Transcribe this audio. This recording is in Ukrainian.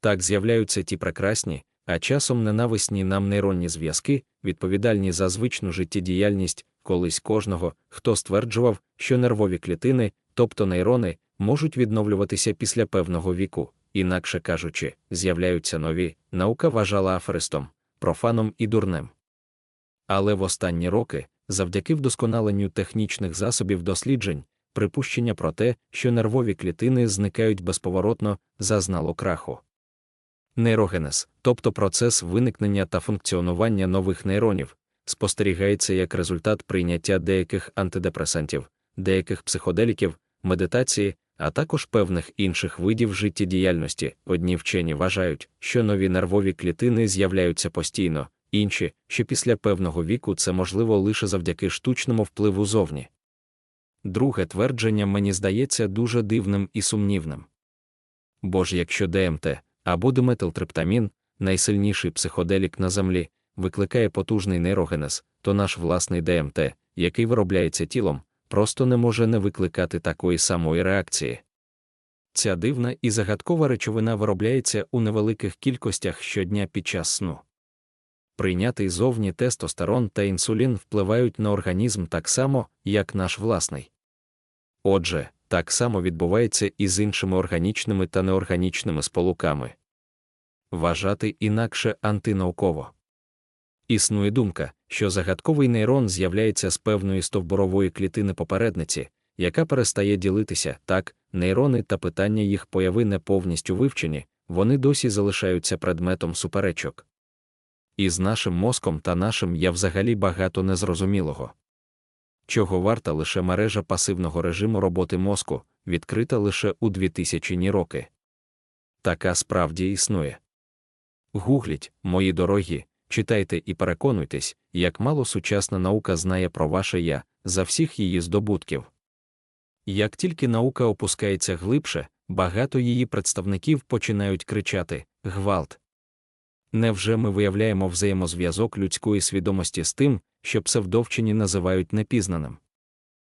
Так з'являються ті прекрасні, а часом ненависні нам нейронні зв'язки, відповідальні за звичну життєдіяльність колись кожного, хто стверджував, що нервові клітини, тобто нейрони, можуть відновлюватися після певного віку, інакше кажучи, з'являються нові, наука вважала аферистом, профаном і дурним. Але в останні роки, завдяки вдосконаленню технічних засобів досліджень, припущення про те, що нервові клітини зникають безповоротно, зазнало краху. Нейрогенез, тобто процес виникнення та функціонування нових нейронів, спостерігається як результат прийняття деяких антидепресантів, деяких психоделіків, медитації, а також певних інших видів життєдіяльності. Одні вчені вважають, що нові нервові клітини з'являються постійно, інші, що після певного віку це можливо лише завдяки штучному впливу зовні. Друге твердження мені здається дуже дивним і сумнівним. Бо ж якщо ДМТ або диметилтриптамін, найсильніший психоделік на землі, викликає потужний нейрогенез, то наш власний ДМТ, який виробляється тілом, просто не може не викликати такої самої реакції. Ця дивна і загадкова речовина виробляється у невеликих кількостях щодня під час сну. Прийнятий зовні тестостерон та інсулін впливають на організм так само, як наш власний. Отже, так само відбувається і з іншими органічними та неорганічними сполуками. Вважати інакше антинауково. Існує думка, що загадковий нейрон з'являється з певної стовбурової клітини попередниці, яка перестає ділитися так, нейрони та питання їх появи не повністю вивчені, вони досі залишаються предметом суперечок. І з нашим мозком та нашим я взагалі багато незрозумілого. Чого варта лише мережа пасивного режиму роботи мозку, відкрита лише у 2000 роки. Така справді існує. Гугліть, мої дорогі, читайте і переконуйтесь, як мало сучасна наука знає про ваше я за всіх її здобутків. Як тільки наука опускається глибше, багато її представників починають кричати Гвалт. Невже ми виявляємо взаємозв'язок людської свідомості з тим, що псевдовчені називають непізнаним?